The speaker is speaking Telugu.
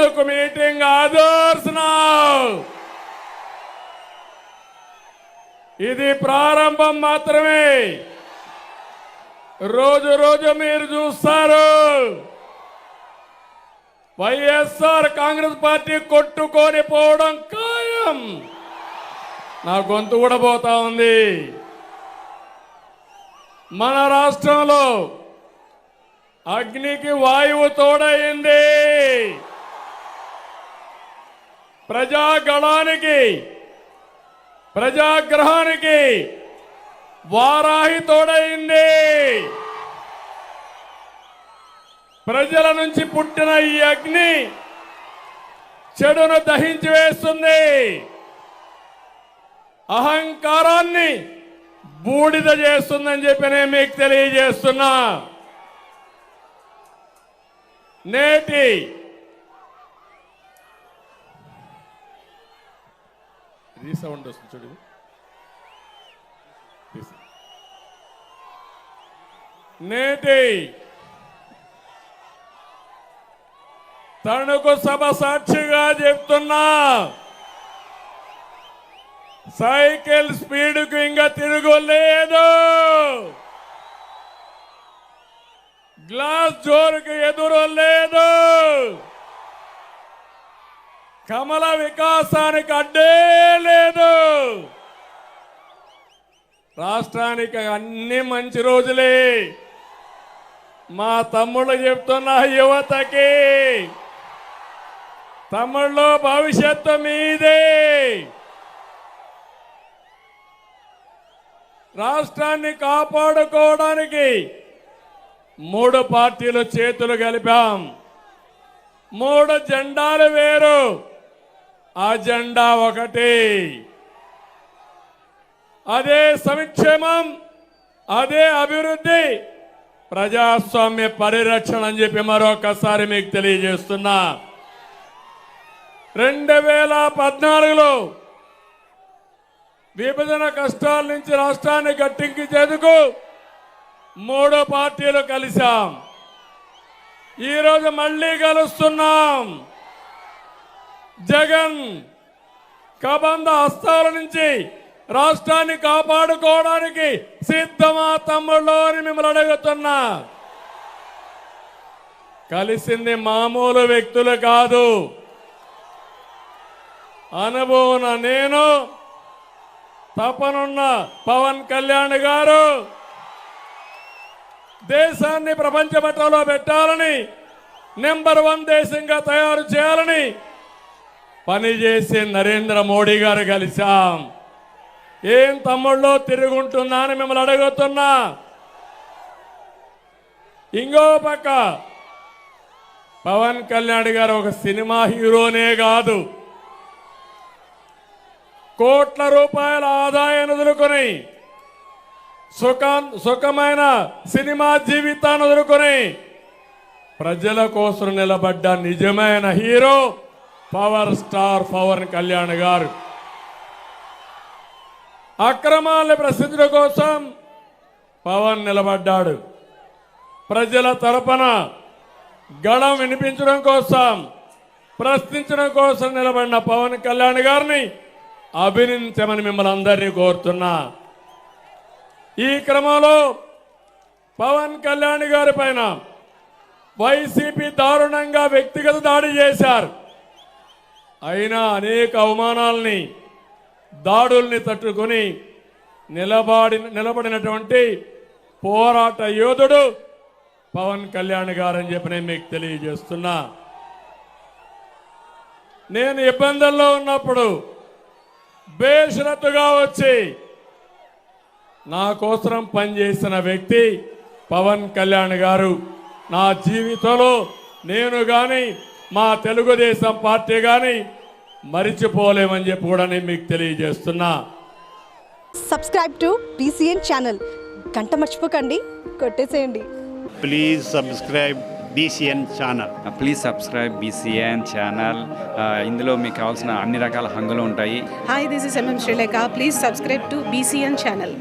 తణుకు మీటింగ్ అదర్స్ ఇది ప్రారంభం మాత్రమే. రోజు రోజు మీరు చూస్తారు. వైఎస్ఆర్ కాంగ్రెస్ పార్టీ కొట్టుకొని పోవడం ఖాయం. నా గొంతు కూడా పోతా ఉంది. మన రాష్ట్రంలో అగ్నికి వాయువు తోడైంది ప్రజాగణానికి ప్రజాగ్రహానికి వారాహి తోడైంది ప్రజల నుంచి పుట్టిన ఈ అగ్ని చెడును దహించి వేస్తుంది. అహంకారాన్ని బూడిద చేస్తుందని చెప్పి నేను మీకు తెలియజేస్తున్నా. నేటి రీసౌండ్ వస్తుంది చూడు నేటి తణుకు సభ సాక్షిగా చెప్తున్నా సైకిల్ స్పీడ్కు ఇంకా తిరుగులేదు. గ్లాస్ జోరుకు ఎదురు లేదు. కమల వికాసానికి అడ్డే లేదు. రాష్ట్రానికి అన్ని మంచి రోజులే. మా తమ్ముళ్ళు చెప్తున్న యువతకి తమ్ముళ్ళు భవిష్యత్తు మీదే. రాష్ట్రాన్ని కాపాడుకోవడానికి మూడు పార్టీలు చేతులు కలిపాం. మూడు జెండాలు వేరు. అజెండా ఒకటి. అదే సంక్షేమం అదే అభివృద్ధి ప్రజాస్వామ్య పరిరక్షణ అని చెప్పి మరొకసారి మీకు తెలియజేస్తున్నా. రెండు వేల పద్నాలుగులో విభజన కష్టాల నుంచి రాష్ట్రాన్ని గట్టెక్కించేందుకు మూడు పార్టీలు కలిశాం. ఈరోజు మళ్ళీ కలుస్తున్నాం. జగన్ కబంధ హస్తాల నుంచి రాష్ట్రాన్ని కాపాడుకోవడానికి సిద్ధమా తమ్ముళ్ళు అని మిమ్మల్ని అడుగుతున్నా. కలిసింది మామూలు వ్యక్తులు కాదు. అనుభవం నేను తపనున్న పవన్ కళ్యాణ్ గారు దేశాన్ని ప్రపంచ పట్టంలో పెట్టాలని నెంబర్ వన్ దేశంగా తయారు చేయాలని పనిచేసే నరేంద్ర మోడీ గారు కలిశాం. ఏం తమ్ముళ్ళో తిరుగుంటున్నాను మిమ్మల్ని అడుగుతున్నా. ఇంకో పక్క పవన్ కళ్యాణ్ గారు ఒక సినిమా హీరోనే కాదు. కోట్ల రూపాయల ఆదాయాన్ని వదులుకొని సుఖ సుఖమైన సినిమా జీవితాన్ని వదులుకొని ప్రజల కోసం నిలబడ్డ నిజమైన hero power star Pawan Kalyan గారు. అక్రమాలను ప్రసిద్ధుల కోసం పవన్ నిలబడ్డాడు. ప్రజల తరపున గళం వినిపించడం కోసం ప్రశ్నించడం కోసం నిలబడిన పవన్ కళ్యాణ్ గారిని అభినందించమని మిమ్మల్ని అందరినీ కోరుతున్నా. ఈ క్రమంలో పవన్ కళ్యాణ్ గారి పైన వైసీపీ దారుణంగా వ్యక్తిగత దాడి చేశారు. అయినా అనేక అవమానాల్ని దాడుల్ని తట్టుకొని నిలబడి నిలబడినటువంటి పోరాట యోధుడు పవన్ కళ్యాణ్ గారని చెప్పి నేను మీకు తెలియజేస్తున్నా. నేను ఇబ్బందుల్లో ఉన్నప్పుడు బేషరతుగా వచ్చి నా కోసం పనిచేసిన వ్యక్తి పవన్ కళ్యాణ్ గారు. నా జీవితంలో నేను కానీ మా తెలుగుదేశం పార్టీ కానీ మరిచిపోలేమని చెప్పి కూడా నేను మీకు తెలియజేస్తున్నా. సబ్స్క్రైబ్ టు బీసీఎన్ ఛానల్ గంట మర్చిపోకండి కొట్టేసేయండి. Please subscribe BCN channel please subscribe BCN channel ఇందులో మీకు కావాల్సిన అన్ని రకాల హంగులు ఉంటాయి. Hi, this is MM Sri Lanka. Please subscribe to BCN channel.